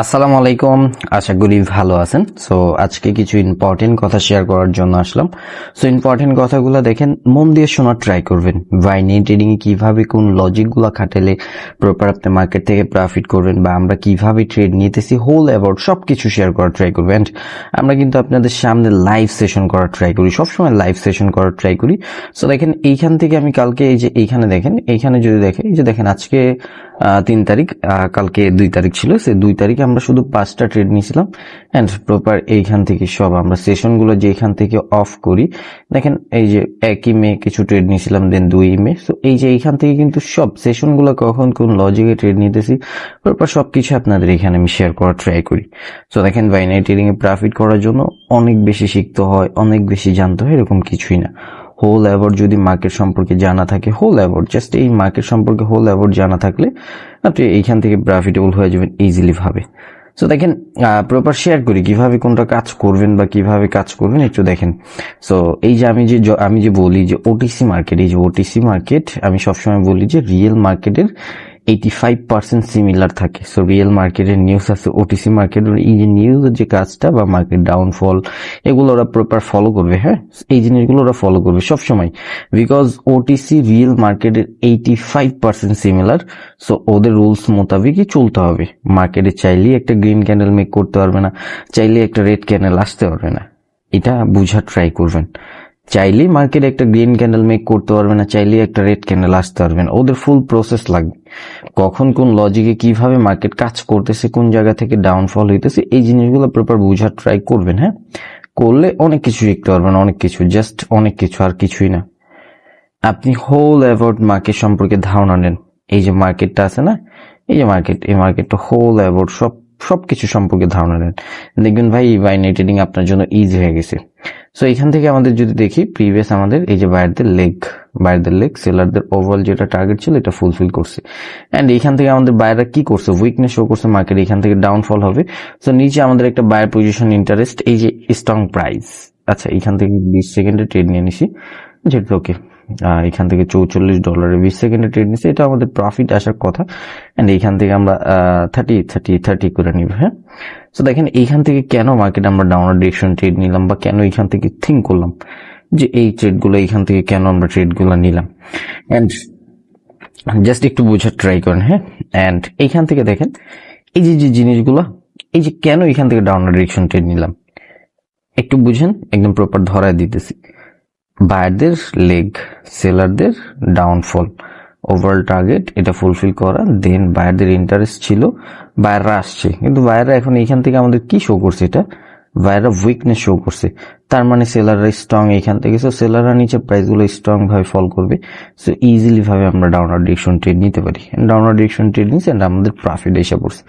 আসসালামু আলাইকুম। আশা করি ভালো আছেন। সো আজকে কিছু ইম্পর্টেন্ট কথা শেয়ার করার জন্য আসলাম। সো ইম্পর্টেন্ট কথাগুলো দেখেন, মন দিয়ে শোনার ট্রাই করবেন। বাইনি ট্রেডিং এ কীভাবে কোন লজিকগুলো খাটালে প্রপার আপনি মার্কেট থেকে প্রফিট করবেন বা আমরা কীভাবে ট্রেড নিতেছি হোল অ্যাবাউট সব কিছু শেয়ার করার ট্রাই করবেন। আমরা কিন্তু আপনাদের সামনে লাইভ সেশন করার ট্রাই করি। সবসময় লাইভ সেশন করার ট্রাই করি। সো দেখেন, এইখান থেকে আমি কালকে এই যে এইখানে দেখেন, এইখানে যদি দেখেন, এই যে দেখেন, আজকে তিন তারিখ কালকে দুই তারিখ ছিল। সে দুই তারিখে আমরা শুধু পাঁচটা ট্রেড নিয়েছিলাম অ্যান্ড প্রপার এইখান থেকে সব আমরা সেশনগুলো যে এখান থেকে অফ করি, দেখেন এই যে একই মে কিছু ট্রেড নিয়েছিলাম দেন দুই মে সো এই যে এইখান থেকে কিন্তু সব সেশনগুলো কখন কোন লজিকে ট্রেড নিতেছি প্রপার সব কিছু আপনাদের এখানে আমি শেয়ার করার ট্রাই করি। সো দেখেন বাইনারি ট্রেডিং এ প্রফিট করার জন্য অনেক বেশি শিখতে হয়, অনেক বেশি জানতে হয়, এরকম কিছুই না। হোল অ্যাওয়ার্ড যদি মার্কেট সম্পর্কে জানা থাকে হোল অ্যাওয়ার্ড জাস্ট এই মার্কেট সম্পর্কে হোল অ্যাওয়ার্ড জানা থাকলে আপনি এইখান থেকে প্রফিটেবল হয়ে যাবেন ইজিলি ভাবে। সো দেখেন প্রপার শেয়ার করি, কীভাবে কোনটা কাজ করবেন বা কীভাবে কাজ করবেন একটু দেখেন। সো এই যে আমি যে আমি যে বলি যে ওটিসি মার্কেট এই যে ওটিসি মার্কেট আমি সবসময় বলি যে রিয়েল মার্কেটের এইটি ফাইভ পার্সেন্ট সিমিলার থাকে। সো রিয়েল মার্কেটের নিউজ আছে ওটিসি মার্কেটের এই যে নিউজের যে কাজটা বা মার্কেট ডাউনফল এগুলো ওরা প্রপার ফলো করবে হ্যাঁ? এই জিনিসগুলো ওরা ফলো করবে সবসময়। বিকজ ওটিসি রিয়েল মার্কেটের eighty five percent similar so ওদের রুলস মোতাবেকই চলতে হবে। মার্কেটে চাইলেই একটা গ্রিন ক্যান্ডেল মেক করতে পারবে না চাইলে একটা রেড ক্যান্ডেল আসতে পারবে না। এটা বুঝার ট্রাই করবেন। চাইলেই মার্কেট একটা গ্রিন ক্যান্ডেল মেক করতে পারবে না, চাইলেই একটা রেড ক্যান্ডেল আসতে পারবে না। ওদের ফুল প্রসেস লাগবে। কখন কোন লজিকে কীভাবে মার্কেট কাজ করতেছে, কোন জায়গা থেকে ডাউনফল হইতেছে, এই জিনিসগুলো প্রপার বোঝার ট্রাই করবেন হ্যাঁ? করলে অনেক কিছু শিখতে পারবেন, অনেক কিছু জাস্ট অনেক কিছু, আর কিছুই না। আপনি হোল অ্যাবাউট মার্কেট সম্পর্কে ধারণা নেন। এই যে মার্কেটটা আছে না, এই যে মার্কেট এই মার্কেটটা হোল অ্যাবাউট সব, সবকিছু সম্পর্কে ধারণা নেন। দেখবেন ভাই বাইনারি ট্রেডিং আপনার জন্য ইজি হয়ে গেছে। সো এখান থেকে আমাদের যদি দেখি প্রিভিয়াস আমাদের এই যে বায়ারদের লেগ বায়ারদের লেগ সেলারদের ওভারঅল যেটা টার্গেট ছিল, এটা ফুলফিল করছে। অ্যান্ড এখান থেকে আমাদের বায়াররা কি করছে? উইকনেস শো করছে মার্কেট এখান থেকে ডাউনফল হবে। সো নিচে আমাদের একটা বায়ার পজিশন ইন্টারেস্ট এই যে স্ট্রং প্রাইস আচ্ছা এখান থেকে বিশ সেকেন্ডে ট্রেড নিয়ে নিছি। যেটা ওকে এখান থেকে চৌচল্লিশ ডলারে বিশ সেকেন্ডে ট্রেড নিচ্ছে। এটা আমাদের প্রফিট আসার কথা। অ্যান্ড এইখান থেকে আমরা থার্টি থার্টি থার্টি করে নিব হ্যাঁ? সো দেখেন এইখান থেকে কেন মার্কেট আমরা ডাউনার ডিরেকশন ট্রেড নিলাম বা কেন এইখান থেকে থিঙ্ক করলাম? যে এই ট্রেডগুলো এইখান থেকে কেন আমরা ট্রেডগুলো নিলাম? অ্যান্ড জাস্ট একটু বোঝার ট্রাই করেন হ্যাঁ? অ্যান্ড এইখান থেকে দেখেন, এই যে যে জিনিসগুলো, এই যে কেন এখান থেকে ডাউনার ডিরেকশন ট্রেড নিলাম? একটু বুঝেন, একদম প্রপার ধরায় দিতেছি। বায়ারদের লেগ সেলারদের ডাউনফল। ওভারঅল টার্গেট এটা ফুলফিল করা। দেন বায়ারদের ইন্টারেস্ট ছিল, বায়াররা আসছে। কিন্তু বায়াররা এখন এইখান থেকে আমাদের কি শো করছে এটা? বায়াররা উইকনেস শো করছে। তার মানে সেলাররা স্ট্রং এইখান থেকে। সো সেলাররা নিচে প্রাইসগুলো স্ট্রং ভাবে ফল করবে। সো ইজিলি ভাবে আমরা ডাউনার ডিরেকশন ট্রেড নিতে পারি। ডাউনার ডিরেকশন ট্রেড নিচ্ছি আমাদের প্রফিট এসে পড়ছে।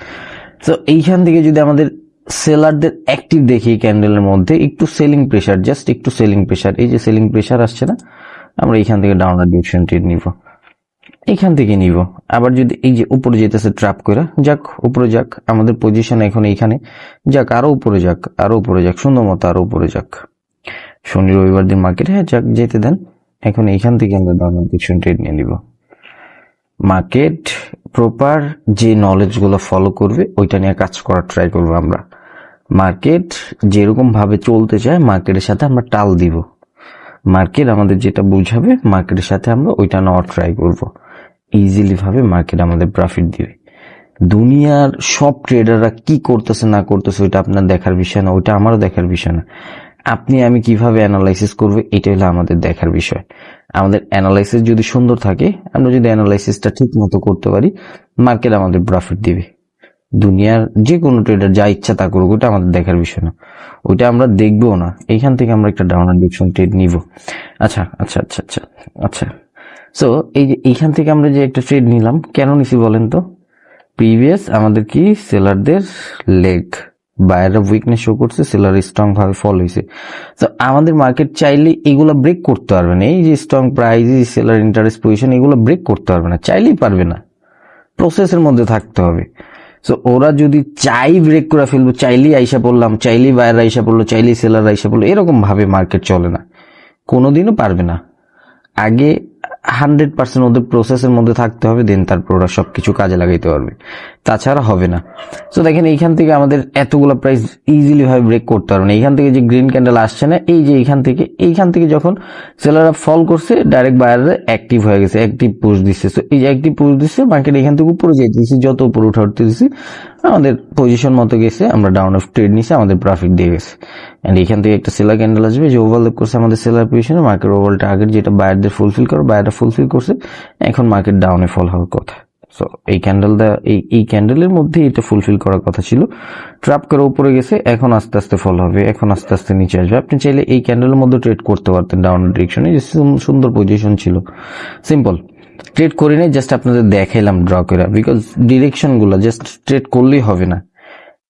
সো এইখান থেকে যদি আমাদের সেলারদের অ্যাক্টিভ দেখি ক্যান্ডেলের মধ্যে। একটু সেলিং প্রেশার জাস্ট একটু সেলিং প্রেশার এই যে সেলিং প্রেশার আসছে না, আমরা এইখান থেকে ডাউনার ডিরেকশন ট্রেড নিব। এখান থেকে নিব। আবার যদি এই যে উপরে যেতেছে ট্র্যাপ করে, যাক, উপরে যাক, আমাদের পজিশন এখন এইখানে। যাক, আরও উপরে যাক, আরও উপরে যাক, সুন্দর মতো আরও উপরে যাক। শনি রবিবার দিন মার্কেট হ্যাঁ যাক, যেতে দেন। এখন এইখান থেকে আমরা ডাউনার ডিরেকশন ট্রেড নিয়ে নিব। মার্কেট প্রপার যে নলেজগুলো ফলো করবে, ওইটা নিয়ে কাজ করার ট্রাই করব আমরা। মার্কেট যেরকম ভাবে চলতে চায় মার্কেটের সাথে আমরা টাল দিব। মার্কেট আমাদের যেটা বুঝাবে মার্কেটের সাথে আমরা ওইটা নেওয়ার ট্রাই করব। ইজিলি ভাবে মার্কেট আমাদের প্রফিট দিবে। দুনিয়ার সব ট্রেডাররা কি করতেছে, না করতেছে, ওইটা আপনার দেখার বিষয় না, ওইটা আমারও দেখার বিষয় না। আপনি আমি কীভাবে অ্যানালাইসিস করবে এটা হলো আমাদের দেখার বিষয়। আমাদের অ্যানালাইসিস যদি সুন্দর থাকে, আমরা যদি অ্যানালাইসিসটা ঠিক মতো করতে পারি মার্কেট আমাদের প্রফিট দিবে। দুনিয়ার যে কোনো ট্রেডার যা ইচ্ছা তা করুক, ওটা আমাদের দেখার বিষয় না। ওইটা আমরা দেখব না। এইখান থেকে আমরা একটা ডাউনার ডিরেকশন ট্রেড নিব। আচ্ছা আচ্ছা আচ্ছা আচ্ছা আচ্ছা। সো এই যে এইখান থেকে আমরা যে একটা ট্রেড নিলাম, কেন নিছি বলেন তো? প্রিভিয়াস আমাদের কি? সেলারদের লেগ বায়াররা উইকনেস শো করছে সেলার স্ট্রং ভাবে ফল হয়েছে তো আমাদের মার্কেট চাইলে এগুলো ব্রেক করতে পারবে না। এই যে strong price seller interest position এগুলো ব্রেক করতে পারবে না। চাইলেই পারবে না। প্রসেসের মধ্যে থাকতে হবে। সো ওরা যদি চাই ব্রেক করে ফেলব, চাইলেই আইসা পড়লাম, চাইলেই বায়ার আইসা পড়ল, চাইলেই সেলার আইসা পড়ল, এরকম ভাবে মার্কেট চলে না। কোনোদিনও পারবে না। আগে হান্ড্রেড পার্সেন্ট ওদের প্রসেসের মধ্যে থাকতে হবে দেন তারপর ওরা সব কিছু কাজে লাগাইতে পারবে। তাছাড়া হবে না। তো দেখেন এইখান থেকে আমাদের এতগুলো প্রাইস ইজিলি ভাবে ব্রেক করতে পারবে না। এইখান থেকে যে গ্রিন ক্যান্ডেল আসছে না, এই যে এইখান থেকে এইখান থেকে যখন সেলাররা ফল করছে ডাইরেক্ট বায়াররা অ্যাক্টিভ হয়ে গেছে অ্যাক্টিভ পুশ দিচ্ছে। তো এই যে অ্যাক্টিভ পুশ দিচ্ছে মার্কেট এখান থেকে উপরে যেতেছি যত উপরে উঠে উঠতে দিচ্ছি আমাদের পজিশন মতো গেছে, আমরা ডাউন অফ ট্রেড নিছে আমাদের প্রফিট দিয়ে গেছে। এন্ড এখান থেকে একটা সেলার ক্যান্ডেল আসবে, যে ওভারলেপ করছে আমাদের সেলার পজিশনে মার্কেট ওভারঅল টার্গেট যেটা বায়ারদের ফুলফিল করে বায়াররা ফুলফিল করছে, এখন মার্কেট ডাউনে ফল হওয়ার কথা। সো এই ক্যান্ডেলটা এই এই ক্যান্ডেলের মধ্যে এটা ফুলফিল করার কথা ছিল। ট্রাপ করে উপরে গেছে, এখন আস্তে আস্তে ফল হবে, এখন আস্তে আস্তে নিচে আসবে। আপনি চাইলে এই ক্যান্ডেলের মধ্যে ট্রেড করতে পারতেন ডাউন ডিরেকশনে যে সুন্দর পজিশন ছিল। সিম্পল ট্রেড করি নাই জাস্ট আপনাদের দেখাইলাম ড্র করে। বিকজ ডিরেকশনগুলো জাস্ট ট্রেড করলেই হবে না।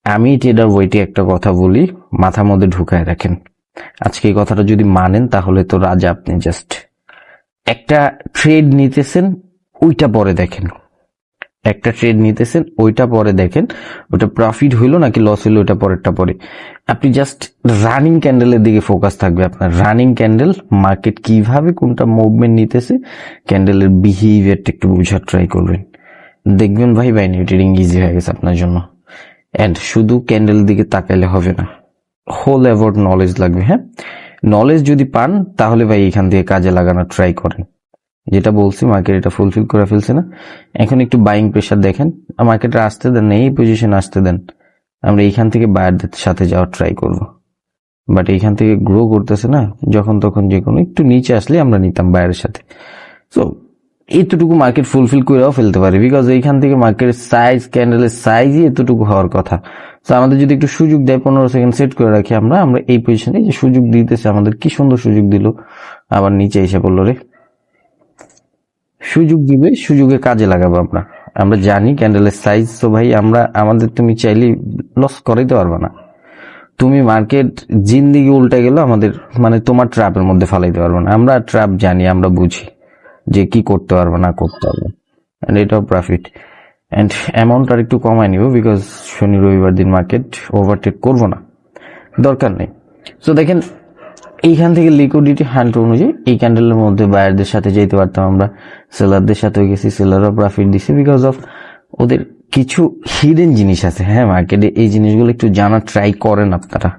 আমি ট্রেডার বইটি একটা কথা বলি, মাথার মধ্যে ঢুকায় রাখেন। আজকে এই কথাটা যদি মানেন, তাহলে তো রাজা আপনি জাস্ট একটা ট্রেড নিতেছেন, ওইটা পরে দেখেন। একটা ট্রেড নিতেছেন, ওইটা পরে দেখেন। ওটা প্রফিট হইল নাকি লস হইল ওটা পরেরটা পরে। আপনি জাস্ট রানিং ক্যান্ডেলের দিকে ফোকাস থাকবে আপনার। রানিং ক্যান্ডেল মার্কেট কীভাবে কোনটা মুভমেন্ট নিতেছে ক্যান্ডেলের বিহেভিয়ারটা একটু বোঝার ট্রাই করবেন। দেখবেন ভাই, বাইনারি ট্রেডিং ইজি হয়ে গেছে আপনার জন্য। অ্যান্ড শুধু ক্যান্ডেল দিকে তাকাইলে হবে না। হোল অ্যাবাউট নলেজ লাগবে হ্যাঁ? নলেজ যদি পান, তাহলে ভাই এখান থেকে কাজে লাগানোর ট্রাই করেন। যেটা বলছি মার্কেট এটা ফুলফিল করে ফেলছে না। এখন একটু বাইং প্রেশার দেখেন। মার্কেটে আসতে দেন, এই পজিশন আসতে দেন। আমরা এইখান থেকে বায়ারদের সাথে যাওয়ার ট্রাই করব। বাট এইখান থেকে গ্রো করতেছে না, যখন তখন যে কোনো, একটু নিচে আসলে আমরা নিতাম বায়ারের সাথে। সো এতটুকু মার্কেট ফুলফিল করেও ফেলতে পারে বিকজ এইখান থেকে মার্কেটের সাইজ ক্যান্ডেলের সাইজই এতটুকু হওয়ার কথা। তো আমাদের যদি একটু সুযোগ দেয়, পনেরো সেকেন্ড সেট করে রাখি আমরা আমরা এই পজিশনে যে সুযোগ দিতেছে, আমাদের কি সুন্দর সুযোগ দিল। আবার নিচে এসে পড়ল রে, সুযোগ দিবে, সুযোগে কাজে লাগাবো আমরা। আমরা জানি ক্যান্ডেলের সাইজ তো ভাই, আমরা, আমাদের তুমি চাইলে লস করাইতে পারবে না। তুমি মার্কেট জিন্দিগি উল্টে গেল আমাদের মানে তোমার ট্র্যাপের মধ্যে ফালাইতে পারবে না। আমরা ট্র্যাপ জানি, আমরা বুঝি। যে কি করতে পারব, না করতে পারব। অ্যান্ড এটাও প্রফিট অ্যান্ড অ্যামাউন্ট আর একটু কমায় নিব বিকজ শনি, রবিবার দিন মার্কেট ওভারটেক করব না। দরকার নেই। সো দেখেন, এইখান থেকে লিকুইডিটি হ্যান্ড অনুযায়ী এই ক্যান্ডেলের মধ্যে বায়ারদের সাথে যেতে পারতাম আমরা। সেলারদের সাথে গেছি সেলারও প্রফিট দিছে বিকজ অফ ওদের কিছু হিডেন জিনিস আছে। হ্যাঁ মার্কেটে এই জিনিসগুলো একটু জানার ট্রাই করেন আপনারা।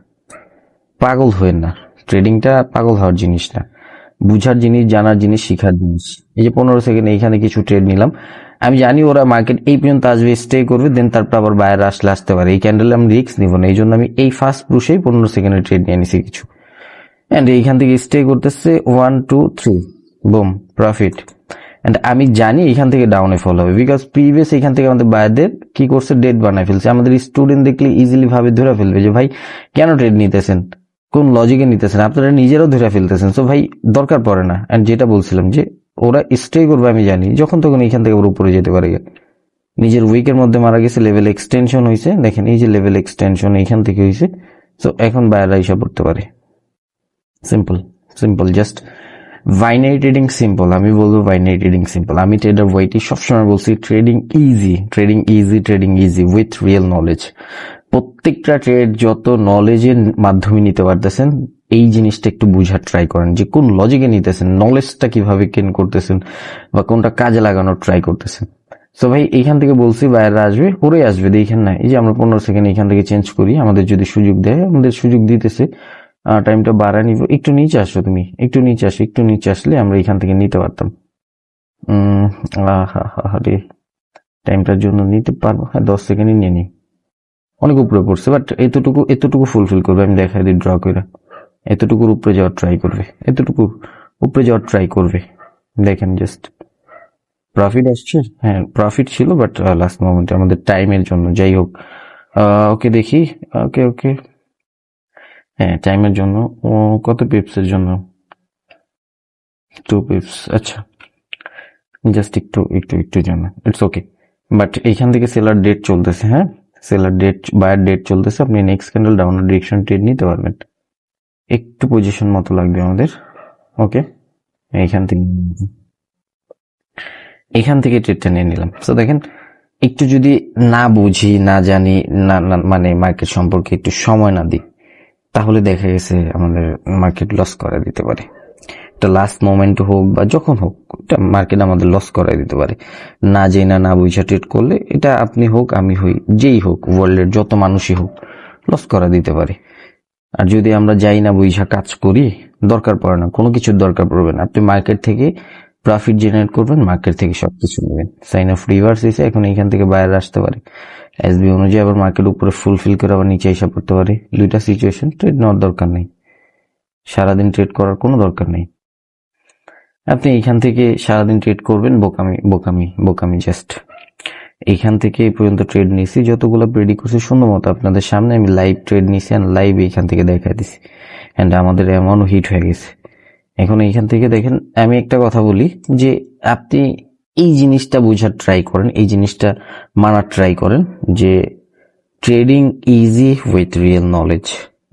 পাগল হয়েন না। ট্রেডিংটা পাগল হওয়ার জিনিস না। বুঝার জিনিস, জানার জিনিস, শিখার জিনিস। এই যে পনেরো সেকেন্ড এইখানে কিছু ট্রেড নিলাম। আমি জানি ওরা মার্কেট এই পর্যন্ত আসবে স্টে করবে দেন তারপর আবার বাইরে আসলে আসতে পারে। এই ক্যান্ডেলে আমি রিস্ক নিব না। এই জন্য আমি এই ফার্স্ট পুরুষেই পনেরো সেকেন্ডের ট্রেড নিয়ে নিছি কিছু। অ্যান্ড এইখান থেকে স্টে করতেছে one two three boom profit and আমি জানি এখান থেকে ডাউনে ফল হবে। বিকজ প্রিভিয়াস এখান থেকে আমাদের বাইরেদের কি করছে? ডেট বানায় ফেলছে। আমাদের স্টুডেন্ট দেখলে ইজিলি ভাবে ধরে ফেলবে যে, ভাই, কেন ট্রেড নিতেছেন? কোন লজিকে নিতেছেন? আপনারা নিজেরাও ধরে ফেলতেছেন। সো ভাই, দরকার পড়ে না। অ্যান্ড যেটা বলছিলাম যে, ওরা স্টে করবে, আমি জানি। যখন তখন এখান থেকে ওর উপরে যেতে পারে। নিজের উইকের মধ্যে মারা গেছে লেভেল এক্সটেনশন হয়েছে দেখেন, এই যে লেভেল এক্সটেনশন এইখান থেকে হয়েছে সো এখন বাইরে এসে পড়তে পারে। Simple simple just binary trading simple আমি বলব বাইনারি ট্রেডিং সিম্পল আমি ট্রেডার ওয়াইটি সবসময় বলছি trading easy trading easy trading easy with real knowledge প্রত্যেকটা ট্রেড যত নলেজের মাধ্যমে নিতে পারতেছেন এই জিনিসটা একটু বুঝার ট্রাই করেন। যে কোন লজিকে নিতেছেন নলেজটা কীভাবে কেন করতেছেন বা কোনটা কাজে লাগানোর ট্রাই করতেছেন। সো ভাই এইখান থেকে বলছি বাইরে আসবে ওরে আসবে দেখেন না। এই যে আমরা পনেরো সেকেন্ড এখান থেকে চেঞ্জ করি আমাদের যদি সুযোগ দেয় আমাদের সুযোগ দিতেছে টাইমটা বাড়ায় নিব। একটু নিচে আসো তুমি একটু নিচে আসো একটু নিচে আসলে আমরা এখান থেকে নিতে পারতাম। উম, আহা, আহা রে। টাইমটার জন্য নিতে পারব। হ্যাঁ দশ সেকেন্ডই নিয়ে নিই। অনেক উপরে পড়ছে বাট এতটুকু এতটুকু ফুলফিল করবে, আমি দেখাই দিই ড্র করে এতটুকুর উপরে যাওয়ার ট্রাই করবে, এতটুকু উপরে যাওয়ার ট্রাই করবে। দেখেন জাস্ট প্রফিট আসছে হ্যাঁ প্রফিট ছিল বাট লাস্ট মোমেন্টে আমাদের টাইমের জন্য, যাই হোক। ওকে দেখি, ওকে ওকে। হ্যাঁ টাইমের জন্য, ও কত পিপসের জন্য? টু পিপস আচ্ছা। জাস্ট একটু একটু একটু জন্য ইটস ওকে বাট এইখান থেকে সেলার ডেট চলতেছে হ্যাঁ? সেলার ডেট বায়ার ডেট চলতেছে, আপনি next candle down direction trade নিতে পারবেন। একটু পজিশন মতো লাগবে আমাদের। ওকে এইখান থেকে এখান থেকে ট্রেডটা নিয়ে নিলাম। তো দেখেন, একটু যদি না বুঝি, না জানি, না, না- মানে মার্কেট সম্পর্কে একটু সময় না দিই, তাহলে দেখা গেছে আমাদের মার্কেট লস করে দিতে পারে। একটা লাস্ট মোমেন্ট হোক বা যখন হোক, এটা মার্কেট আমাদের লস করাই দিতে পারে। না জেনে না না বুঝা ট্রেড করলে এটা আপনি হোক, আমি হই, যেই হোক ওয়ার্ল্ডের যত মানুষই হোক লস করা দিতে পারে। আর যদি আমরা যাই না বুঝা কাজ করি, দরকার পড়ে না, কোনো কিছুর দরকার পড়বে না। আপনি মার্কেট থেকে প্রফিট জেনারেট করবেন মার্কেট থেকে সব কিছু নেবেন। সাইন অফ রিভার্স এসে এখন এইখান থেকে বাইরে আসতে পারে। এসবি অনুযায়ী আবার মার্কেট উপরে ফুলফিল করে আবার নিচে এসে পড়তে পারে। দুইটা সিচুয়েশন ট্রেড নেওয়ার দরকার নেই। সারাদিন ট্রেড করার কোনো দরকার নেই। আপনি এইখান থেকে সারাদিন ট্রেড করবেন, বোকামি বোকামি বোকামি জাস্ট এইখান থেকে এই পর্যন্ত ট্রেড নিয়েছি, যতগুলো প্রেডি করছি সুন্দর মতো আপনাদের সামনে আমি লাইভ ট্রেড নিয়েছি অ্যান্ড লাইভ এইখান থেকে দেখাই দিছি। অ্যান্ড আমাদের এমন হিট হয়ে গেছে। এখন এইখান থেকে দেখেন, আমি একটা কথা বলি যে আপনি এই জিনিসটা বোঝার ট্রাই করেন, এই জিনিসটা মানার ট্রাই করেন যে trading easy with real knowledge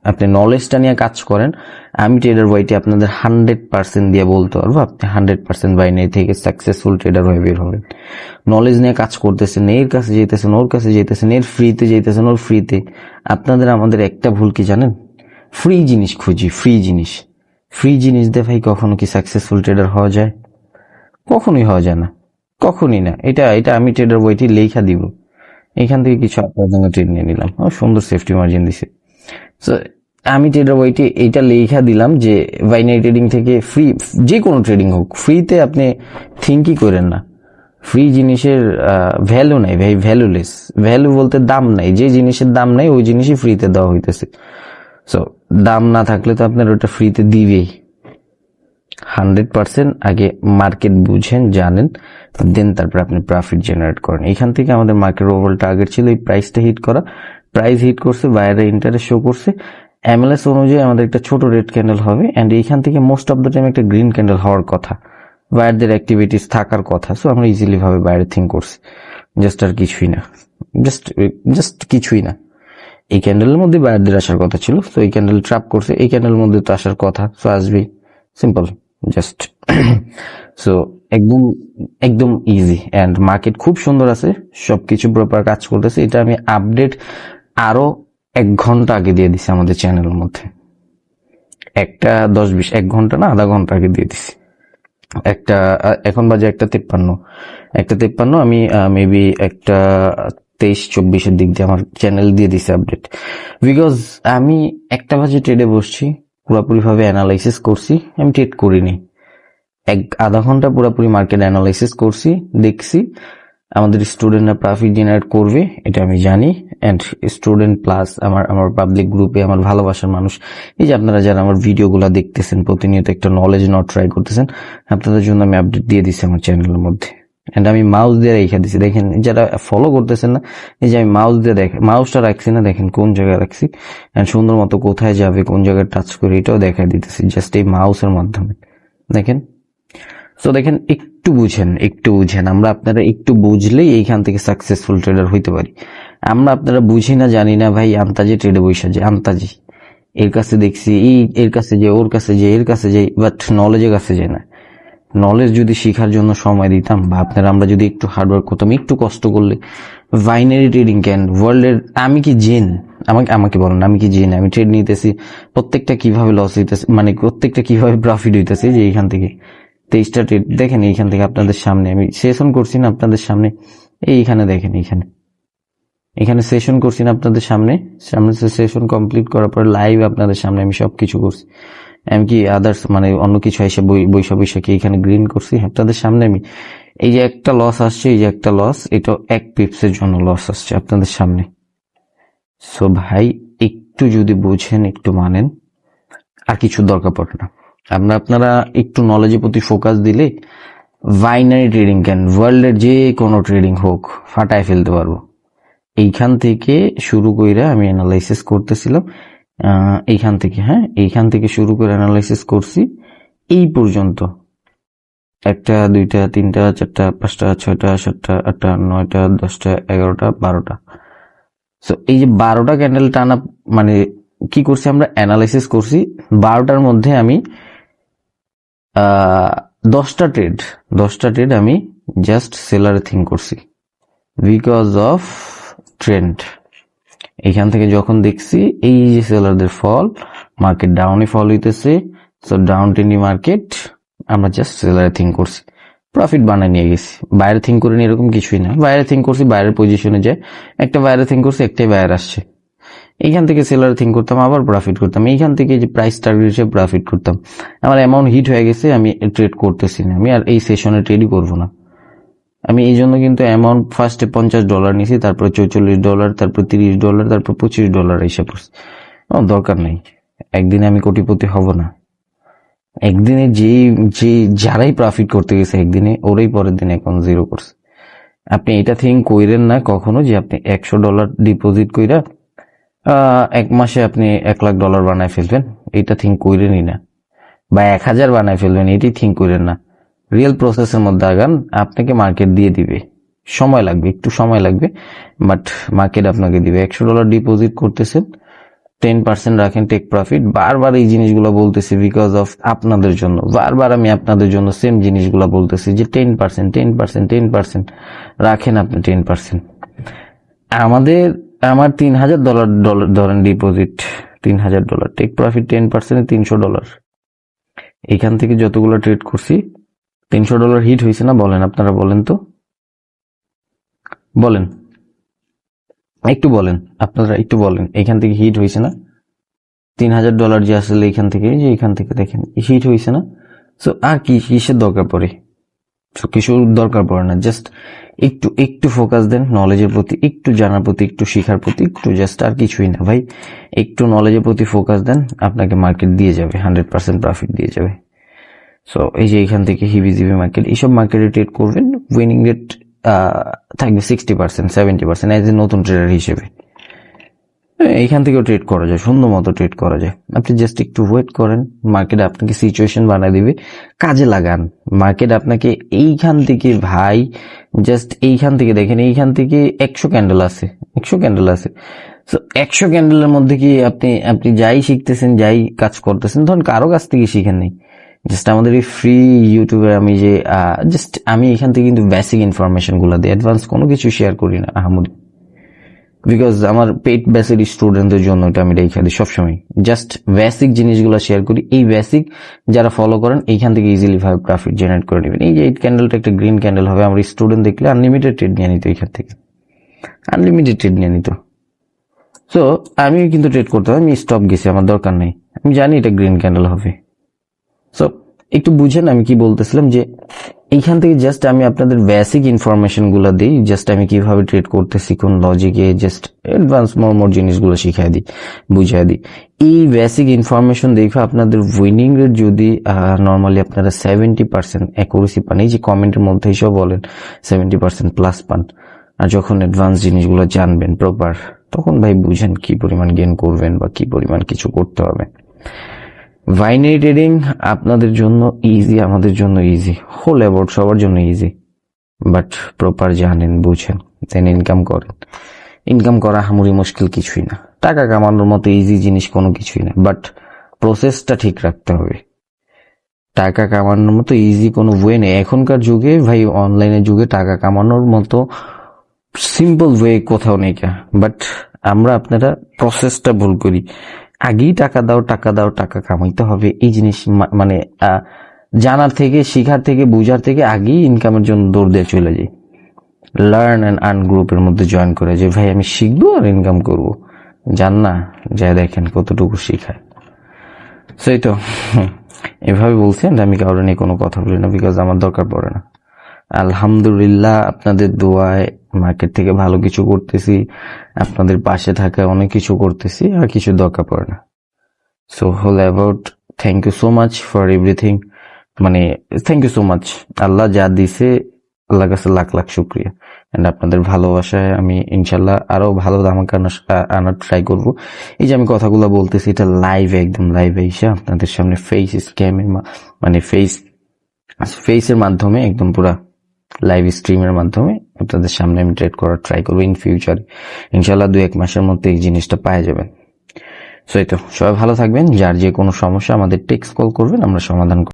আপনি নলেজটা নিয়ে কাজ করেন, আমি ট্রেডার বইটি আপনাদের হান্ড্রেড পার্সেন্ট দিয়ে বলতে পারব, আপনি হান্ড্রেড পার্সেন্ট বাই বাইনারি থেকে সাকসেসফুল ট্রেডার হয়ে বের হবেন। নলেজ নিয়ে কাজ করতেছেন, এর কাছে যেতেছেন ওর কাছে যেতেছেন এর ফ্রিতে যেতেছেন ওর ফ্রিতে আপনাদের আমাদের একটা ভুল কি জানেন? ফ্রি জিনিস খুঁজি ফ্রি জিনিস। ফ্রি জিনিস দিয়ে ভাই কখনো কি সাকসেসফুল ট্রেডার হওয়া যায়? কখনোই হওয়া যায় না। কখনই না। এটা এটা আমি ট্রেডার বইটি লেখা দিব। এখান থেকে কিছু আপনার জন্য ট্রেড নিয়ে নিলাম। সুন্দর সেফটি মার্জিন দিছে। So, আমি ট্রেডার বইটি এইটা লেখা দিলাম যে বাইনারি ট্রেডিং থেকে ফ্রি যে কোনো ট্রেডিং হোক ফ্রিতে আপনি থিঙ্কই করেন না। ফ্রি জিনিসের ভ্যালু নাই ভাই ভ্যালুলেস ভ্যালু বলতে দাম নাই যে জিনিসের দাম নাই ওই জিনিসই ফ্রিতে দেওয়া হইতেছে। সো দাম না থাকলে তো আপনার ওটা ফ্রিতে দিবেই। হান্ড্রেড পার্সেন্ট আগে মার্কেট বুঝেন জানেন দেন তারপর আপনি প্রফিট জেনারেট করেন। এখান থেকে আমাদের মার্কেট ওভারঅল টার্গেট ছিল এই প্রাইসটা হিট করা। প্রাইস হিট করছে, বাইরে ইন্টারেস্ট শো করছে। এমএলএস অনুযায়ী আমাদের একটা ছোট রেড ক্যান্ডেল হবে অ্যান্ড এইখান থেকে মোস্ট অফ দ্য টাইম একটা গ্রিন ক্যান্ডেল হওয়ার কথা বাইরেদের অ্যাক্টিভিটিস থাকার কথা। সো আমরা ইজিলি ভাবে বাইরে থিঙ্ক করছি। জাস্ট আর কিছুই না। জাস্ট জাস্ট কিছুই না। এই ক্যান্ডেলের মধ্যে বাইরেদের আসার কথা ছিল তো এই ক্যান্ডেল ট্রাপ করছে, এই ক্যান্ডেলের মধ্যে তো আসার কথা। সো আসবেই। সিম্পল জাস্ট সো একদম একদম ইজি অ্যান্ড মার্কেট খুব সুন্দর আছে সব কিছু প্রপার কাজ করতেছে। এটা আমি আপডেট আরও এক ঘণ্টা আগে দিয়ে দিছি আমাদের চ্যানেলের মধ্যে। একটা দশ বিশ, এক ঘণ্টা না, আধা ঘণ্টা আগে দিয়ে দিছি। একটা এখন বাজে একটা তেপ্পান্ন। একটা তেপ্পান্ন, আমি মেবি একটা তেইশ, চব্বিশের দিক দিয়ে আমার চ্যানেল দিয়ে দিছি আপডেট বিকজ আমি একটা বাজে ট্রেডে বসছি পুরোপুরি ভাবে অ্যানালাইসিস করছি, আমি ট্রেড করিনি। এক, আধা ঘণ্টা পুরোপুরি মার্কেট অ্যানালাইসিস করছি, দেখছি আমাদের স্টুডেন্টরা প্রফিট জেনারেট করবে, এটা আমি জানি অ্যান্ড স্টুডেন্ট প্লাস আমার আমার পাবলিক গ্রুপে আমার ভালোবাসার মানুষ। এই যে আপনারা যারা আমার ভিডিওগুলো দেখতেছেন, প্রতিনিয়ত একটা নলেজ নট ট্রাই করতেছেন, আপনাদের জন্য আমি আপডেট দিয়ে দিচ্ছি আমার চ্যানেলের মধ্যে। এন্ড আমি মাউস দিয়ে রেখে দিচ্ছি দেখেন, যারা ফলো করতেছেন না, এই যে আমি মাউস দিয়ে দেখ মাউসটা রাখছি না, দেখেন কোন জায়গায় রাখছি এন্ড সুন্দর মতো কোথায় যাবে, কোন জায়গায় টাচ করে, এটাও দেখাই দিতেছি জাস্ট এই মাউসের মাধ্যমে। দেখেন? তো দেখেন একটু বুঝেন একটু বুঝেন। আমরা আপনারা একটু বুঝলেই এইখান থেকে সাকসেসফুল ট্রেডার হইতে পারি। আমরা আপনারা বুঝি না, জানি না ভাই, আন্তাজি ট্রেডে বৈশা যে, আন্তাজি। এর কাছে দেখছি, এই এর কাছে যে, ওর কাছে যে, এর কাছে যাই বাট নলেজের কাছে যায় না। নলেজ যদি শেখার জন্য সময় দিতাম বা আপনারা আমরা যদি একটু হার্ডওয়ার্ক করতাম, একটু কষ্ট করলে বাইনারি ট্রেডিং ক্যান ওয়ার্ল্ডের আমি কি জেন আমাকে আমাকে বলেন, আমি কি জেন আমি ট্রেড নিতেছি, প্রত্যেকটা কীভাবে লস হইতেছে মানে প্রত্যেকটা কীভাবে প্রফিট হইতেছে যে এইখান থেকে। তেইশটা ট্রেড দেখেন এইখান থেকে আপনাদের সামনে, আমি সেশন করছি না আপনাদের সামনে, এইখানে দেখেন এইখানে। এখানে সেশন করছি না আপনাদের সামনে সামনে সেশন কমপ্লিট করার পর লাইভ আপনাদের সামনে আমি সব কিছু করছি এমনকি আদার্স মানে অন্য কিছু এসে বৈশা বৈশাখী এখানে গ্রিন করছি? আপনাদের সামনে আমি, এই যে একটা লস আসছে, এই যে একটা লস এটা এক পিপসের জন্য লস আসছে আপনাদের সামনে। সো ভাই, একটু যদি বুঝেন, একটু মানেন, আর কিছু দরকার পড়ে না। আমরা আপনারা একটু নলেজের প্রতি ফোকাস দিলে বাইনারি ট্রেডিং কেন ওয়ার্ল্ডের যে কোনো ট্রেডিং হোক, ফাটায় ফেলতে পারব। এইখান থেকে শুরু কইরা আমি অ্যানালাইসিস করতেছিলাম। এইখান থেকে হ্যাঁ? এইখান থেকে শুরু করে অ্যানালাইসিস করছি। এই পর্যন্ত। একটা, দুইটা, তিনটা, চারটা, পাঁচটা, ছয়টা, সাতটা, আটটা, নয়টা, দশটা, এগারোটা, বারোটা। সো এই যে বারোটা ক্যান্ডেল টানা মানে কি করছি আমরা? অ্যানালাইসিস করছি। বারোটার মধ্যে আমি দশটা ট্রেড দশটা ট্রেড আমি জাস্ট সেলারে থিঙ্ক করছি। বিকজ অফ ট্রেন্ড এখান থেকে যখন দেখছি, এই যে সেলারদের ফল মার্কেট ডাউনে ফল হইতেছে সো ডাউন ট্রেন্ডি মার্কেট আমরা জাস্ট সেলারে থিঙ্ক করছি। প্রফিট বানায় নিয়ে গেছি। বাইরে থিঙ্ক করে নিয়ে এরকম কিছুই না। বাইরে থিঙ্ক করছি বাইরের পজিশনে যায় একটা বাইরে থিঙ্ক করছি, একটাই বাইরে আসছে। এইখান থেকে সেলার থিঙ্ক করতাম, আবার প্রফিট করতাম। এইখান থেকে যে প্রাইস টার্গেট হিসেবে প্রফিট করতাম। আমার অ্যামাউন্ট হিট হয়ে গেছে, আমি ট্রেড করতেছি না। আমি আর এই সেশনে ট্রেডই করব না। আমি এই জন্য কিন্তু অ্যামাউন্ট ফার্স্টে পঞ্চাশ ডলার নিয়েছি তারপর চৌচল্লিশ ডলার তারপর তিরিশ ডলার তারপর পঁচিশ ডলার পড়ছে। আমার দরকার নেই। একদিনে আমি কোটিপতি হব না। একদিনে যে যে যারাই প্রফিট করতে গেছে একদিনে, ওরাই পরের দিন এখন জিরো করছে। আপনি এটা থিঙ্ক কইরেন না কখনো যে আপনি একশো ডলার ডিপোজিট কইরা এক মাসে আপনি এক লাখ ডলার বানায় ফেলবেন। এটা থিঙ্ক কইরেনই না। বা এক হাজার বানায় ফেলবেন এটি থিঙ্ক করেন না। রিয়েল প্রসেসের মধ্যে আগান, আপনাকে মার্কেট দিয়ে দিবে। সময় লাগবে, একটু সময় লাগবে বাট মার্কেট আপনাকে দিবে। একশো ডলার ডিপোজিট করতেছেন টেন পার্সেন্ট রাখেন টেক প্রফিট বারবার এই জিনিসগুলো বলতেছি বিকজ অফ আপনাদের জন্য। বারবার আমি আপনাদের জন্য সেম জিনিসগুলো বলতেছি যে ten percent ten percent ten percent রাখেন আপনি টেন পার্সেন্ট আমাদের আমার তিন হাজার ডলার ডলার ধরেন ডিপোজিট তিন হাজার dollar take profit ten percent তিনশো ডলার এখান থেকে যতগুলো ট্রেড করছি, তিনশো ডলার হিট হয়েছে না? বলেন, আপনারা বলেন তো। বলেন। একটু বলেন, আপনারা একটু বলেন, এখান থেকে হিট হয়েছে না? তিন হাজার ডলার যে আসলে এখান থেকে, যে এখান থেকে দেখেন হিট হয়েছে না? সো আর কি, কিসের দরকার পড়ে? So, কিছু দরকার পড়ে না জাস্ট একটু একটু ফোকাস দেন নলেজের প্রতি একটু জানার প্রতি একটু শেখার প্রতি একটু জাস্ট আর কিছুই না ভাই। একটু নলেজের প্রতি ফোকাস দেন আপনাকে মার্কেট দিয়ে যাবে হান্ড্রেড পার্সেন্ট প্রফিট দিয়ে যাবে। সো এই যে এখান থেকে হিবি জিবি মার্কেট এইসব মার্কেটে ট্রেড করবেন উইনিং রেট থাকবে sixty percent seventy percent as a নতুন ট্রেডার হিসেবে। এইখান থেকেও ট্রেড করা যায়, সুন্দর মতো ট্রেড করা যায়। আপনি জাস্ট একটু ওয়েট করেন মার্কেট আপনাকে সিচুয়েশন বানিয়ে দিবে, কাজে লাগান। মার্কেট আপনাকে এইখান থেকে ভাই জাস্ট এইখান থেকে দেখেন, এইখান থেকে একশো ক্যান্ডেল আছে, একশো ক্যান্ডেল আছে। তো একশো ক্যান্ডেলের মধ্যে কি আপনি আপনি যাই শিখতেছেন, যাই কাজ করতেছেন, ধরুন কারও কাছ থেকে শিখেন নেই। জাস্ট আমাদের এই ফ্রি ইউটিউবে আমি যে জাস্ট আমি এখান থেকে কিন্তু বেসিক ইনফরমেশনগুলো দিই অ্যাডভান্স কোনো কিছু শেয়ার করি না, আহমদ। বিকজ আমার পেট বেসের স্টুডেন্টদের জন্য এটা আমি রেখে দিই সবসময়। জাস্ট বেসিক জিনিসগুলো শেয়ার করি। এই বেসিক যারা ফলো করেন, এইখান থেকে ইজিলি ভাবে প্রফিট জেনারেট করে নেবেন। এই যে এই ক্যান্ডেলটা একটা গ্রিন ক্যান্ডেল হবে, আমার স্টুডেন্ট দেখলে আনলিমিটেড ট্রেড নিয়ে নিত এইখান থেকে। আনলিমিটেড ট্রেড নিয়ে নিত। সো আমি কিন্তু ট্রেড করতাম আমি স্টপ গেছি, আমার দরকার নেই। আমি জানি এটা গ্রিন ক্যান্ডেল হবে। সো একটু বুঝেন আমি কি বলতেছিলাম যে এইখান থেকে জাস্ট আমি আপনাদের বেসিক ইনফরমেশনগুলো দিই জাস্ট আমি কীভাবে ট্রেড করতেছি, কোন লজিকে জাস্ট অ্যাডভান্স মোর মোর জিনিসগুলো শিখাই দিই, বুঝাই দিই। এই বেসিক ইনফরমেশন দেখে আপনাদের উইনিং রেট যদি নর্মালি আপনারা সেভেন্টি পার্সেন্ট অ্যাকুরেসি পান, এই যে কমেন্টের মধ্যে এসব বলেন সেভেন্টি পার্সেন্ট প্লাস পান, আর যখন অ্যাডভান্স জিনিসগুলো জানবেন প্রপার তখন ভাই বুঝেন কি পরিমাণ গেন করবেন বা কি পরিমাণ কিছু করতে হবে। বাইনারি ট্রেডিং আপনাদের জন্য ইজি আমাদের জন্য ইজি হোল অ্যাবাউট সবার জন্য ইজি বাট প্রপার জানেন, বুঝেন দেন ইনকাম করেন। ইনকাম করা হামুরি মুশকিল কিছুই না। টাকা কামানোর মতো ইজি জিনিস কোনো কিছুই না। বাট প্রসেসটা ঠিক রাখতে হবে। টাকা কামানোর মতো ইজি কোনো ওয়ে নেই। এখনকার যুগে ভাই অনলাইনের যুগে টাকা কামানোর মতো সিম্পল ওয়ে কোথাও নেই বাট আমরা আপনারা প্রসেসটা ভুল করি। আগেই টাকা দাও টাকা দাও, টাকা কামাইতে হবে। এই জিনিস মানে জানার থেকে, শিখার থেকে, বুঝার থেকে আগেই ইনকামের জন্য দৌড় দিয়ে চলে যাই। লার্ন অ্যান্ড আর্ন গ্রুপের মধ্যে জয়েন করে যে, ভাই, আমি শিখব আর ইনকাম করব? জান না যা দেখেন কতটুকু শিখায়। সেই তো এভাবে বলছেন আমি কারোর নিয়ে কোনো কথা বলি না বিকজ আমার দরকার পড়ে না। আলহামদুলিল্লাহ, আপনাদের দোয়ায় মার্কেট থেকে ভালো কিছু করতেছি, আপনাদের পাশে থাকা অনেক কিছু করতেছি আর কিছু দরকার পড়ে না। So whole about thank you so much for everything মানে thank you so much Allah যা দিছে আল্লাহ কাছে লাখ লাখ শুক্রিয়া। এন্ড আপনাদের ভালোবাসায় আমি ইনশাল্লাহ আরও ভালো ধামাকা আনা- আনার ট্রাই করব। এই যে আমি কথাগুলো বলতেছি, এটা লাইভে একদম লাইভে এসে আপনাদের সামনে ফেস স্ক্যামের মানে ফেস ফেসের মাধ্যমে একদম পুরা লাইভ স্ট্রিমের মাধ্যমে আপনাদের সামনে আমি ট্রেড করার ট্রাই করব ইন ফিউচার ইনশাল্লাহ দু এক মাসের মধ্যে এই জিনিসটা পাওয়া যাবেন সো এই তো, সবাই ভালো থাকবেন। যার যে কোনো সমস্যা আমাদের টেক্সট কল করবেন, আমরা সমাধান